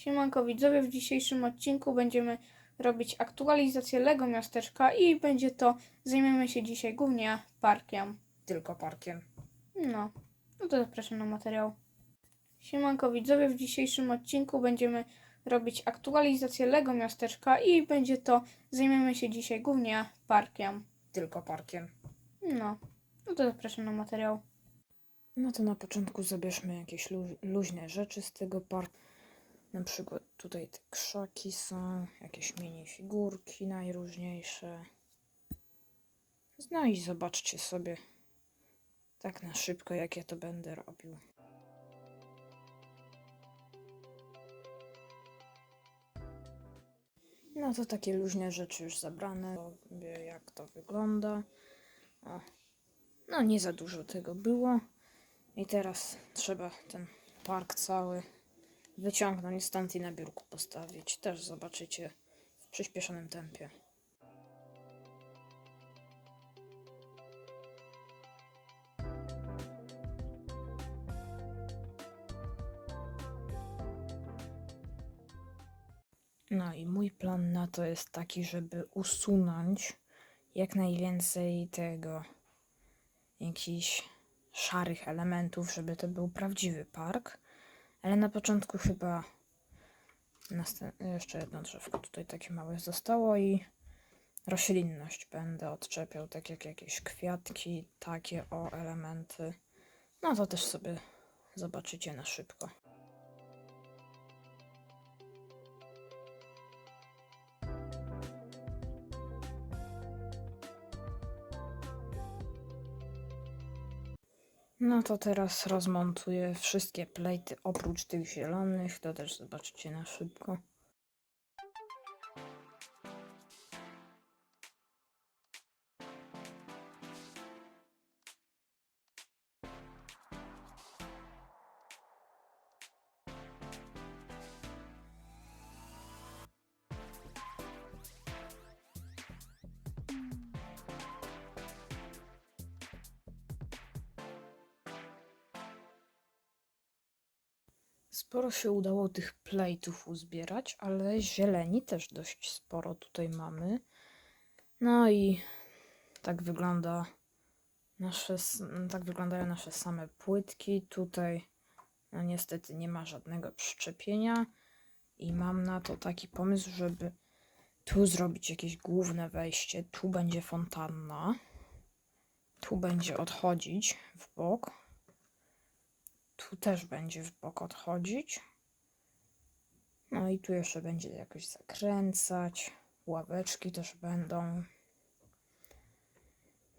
Siemanko widzowie, w dzisiejszym odcinku będziemy robić aktualizację Lego Miasteczka i będzie to, zajmiemy się dzisiaj głównie parkiem. Tylko parkiem. No, no to zapraszam na materiał. Siemanko widzowie, w dzisiejszym odcinku będziemy robić aktualizację Lego Miasteczka i będzie to, zajmiemy się dzisiaj głównie parkiem. Tylko parkiem. No, no to zapraszam na materiał. No to na początku zabierzmy jakieś lu- luźne rzeczy z tego parku. Na przykład tutaj te krzaki są, jakieś mini figurki najróżniejsze. No i zobaczcie sobie tak na szybko, jak ja to będę robił. No to takie luźne rzeczy już zabrane. Wie, jak to wygląda. O. No nie za dużo tego było. I teraz trzeba ten park cały wyciągnąć stąd i na biurku postawić. Też zobaczycie w przyspieszonym tempie. No i mój plan na to jest taki, żeby usunąć jak najwięcej tego jakichś szarych elementów, żeby to był prawdziwy park. Ale na początku chyba jeszcze jedno drzewko tutaj takie małe zostało i roślinność będę odczepiał, tak jak jakieś kwiatki, takie o elementy. No to też sobie zobaczycie na szybko. No to teraz rozmontuję wszystkie plejty oprócz tych zielonych, to też zobaczycie na szybko. Sporo się udało tych plejtów uzbierać, ale zieleni też dość sporo tutaj mamy. No i tak wygląda nasze, tak wyglądają nasze same płytki. Tutaj no niestety nie ma żadnego przyczepienia i mam na to taki pomysł, żeby tu zrobić jakieś główne wejście. Tu będzie fontanna. Tu będzie odchodzić w bok. Tu też będzie w bok odchodzić. No i tu jeszcze będzie jakoś zakręcać. Ławeczki też będą.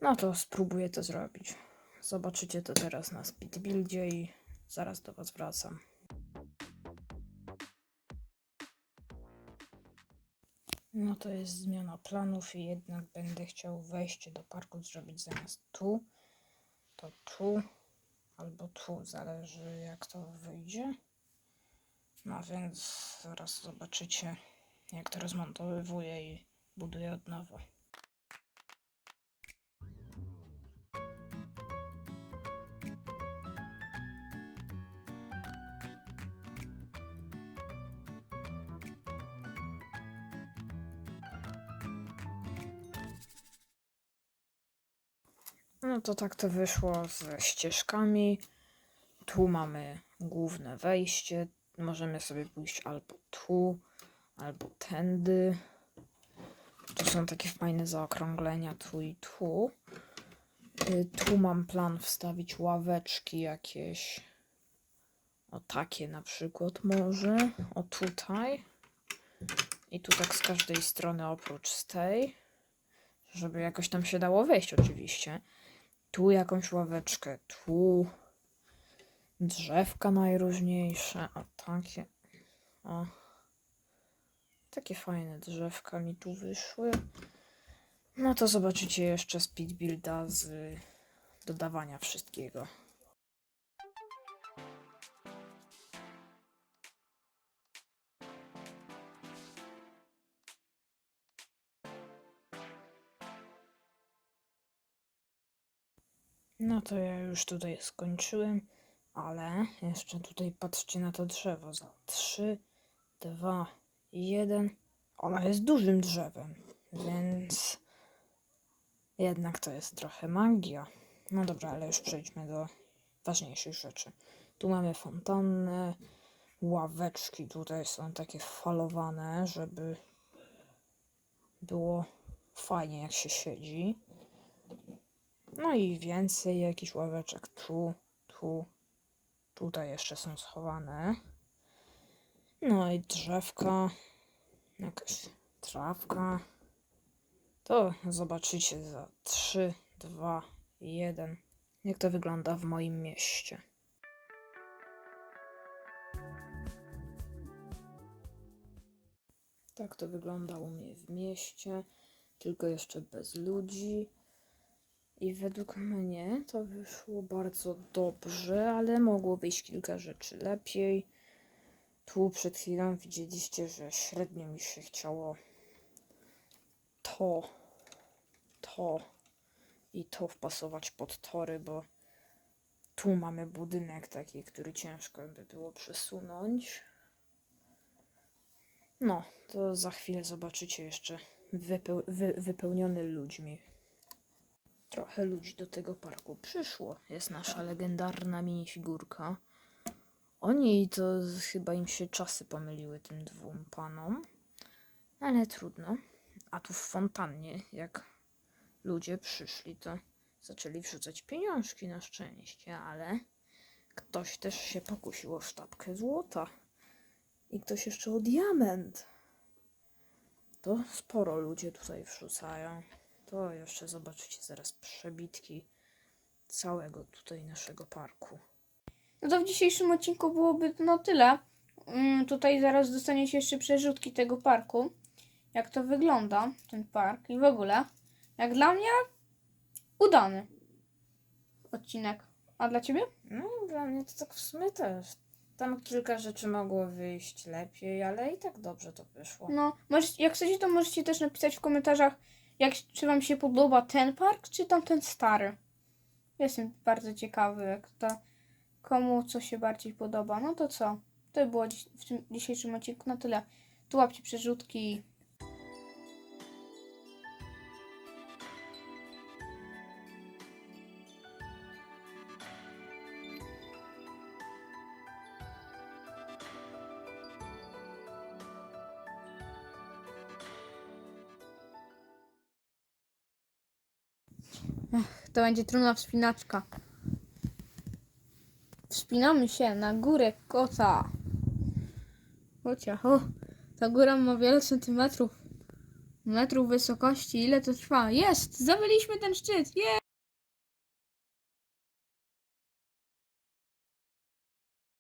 No to spróbuję to zrobić. Zobaczycie to teraz na speedbuildzie i zaraz do Was wracam. No to jest zmiana planów i jednak będę chciał wejście do parku zrobić zamiast tu, to tu albo tu, zależy jak to wyjdzie. No więc zaraz zobaczycie jak to rozmontowuję i buduję od nowa. No to tak to wyszło ze ścieżkami. Tu mamy główne wejście. Możemy sobie pójść albo tu, albo tędy. Tu są takie fajne zaokrąglenia tu i tu. Y, Tu mam plan wstawić ławeczki jakieś. O takie na przykład może. O tutaj. I tu tak z każdej strony oprócz z tej. Żeby jakoś tam się dało wejść oczywiście. Tu jakąś ławeczkę, tu drzewka najróżniejsze, a takie, o, takie fajne drzewka mi tu wyszły. No to zobaczycie jeszcze speed builda z dodawania wszystkiego. No to ja już tutaj skończyłem, ale jeszcze tutaj patrzcie na to drzewo. Za 3, dwa, jeden. Ona jest dużym drzewem, więc jednak to jest trochę magia. No dobra, ale już przejdźmy do ważniejszych rzeczy. Tu mamy fontannę, ławeczki tutaj są takie falowane, żeby było fajnie jak się siedzi. No i więcej jakichś ławeczek tu, tu, tutaj jeszcze są schowane. No i drzewka, jakaś trawka. To zobaczycie za 3, 2, 1, jak to wygląda w moim mieście. Tak to wygląda u mnie w mieście, tylko jeszcze bez ludzi. I według mnie to wyszło bardzo dobrze, ale mogło wyjść kilka rzeczy lepiej. Tu przed chwilą widzieliście, że średnio mi się chciało to, to i to wpasować pod tory, bo tu mamy budynek taki, który ciężko by było przesunąć. No, to za chwilę zobaczycie jeszcze wypeł wy wypełniony ludźmi. Trochę ludzi do tego parku przyszło. Jest nasza legendarna minifigurka. Oni to chyba im się czasy pomyliły tym dwóm panom. Ale trudno. A tu w fontannie, jak ludzie przyszli, to zaczęli wrzucać pieniążki na szczęście, ale ktoś też się pokusił o sztabkę złota. I ktoś jeszcze o diament. To sporo ludzie tutaj wrzucają. To jeszcze zobaczycie zaraz przebitki całego tutaj naszego parku. No to w dzisiejszym odcinku byłoby na tyle. Mm, tutaj zaraz dostaniecie jeszcze przerzutki tego parku. Jak to wygląda, ten park i w ogóle. Jak dla mnie, udany odcinek. A dla ciebie? No, dla mnie to tak w sumie też. Tam kilka rzeczy mogło wyjść lepiej, ale i tak dobrze to wyszło. No, możecie, jak chcecie, to możecie też napisać w komentarzach, jak, czy wam się podoba ten park, czy tamten stary. Jestem bardzo ciekawy, jak to, komu co się bardziej podoba. No to co? To było w tym dzisiejszym odcinku na tyle. Tu łapcie przerzutki. To będzie trudna wspinaczka. Wspinamy się na górę kota. Chociaż, o, ta góra ma wiele centymetrów. Metrów wysokości. Ile to trwa? Jest! Zabiliśmy ten szczyt! Jest!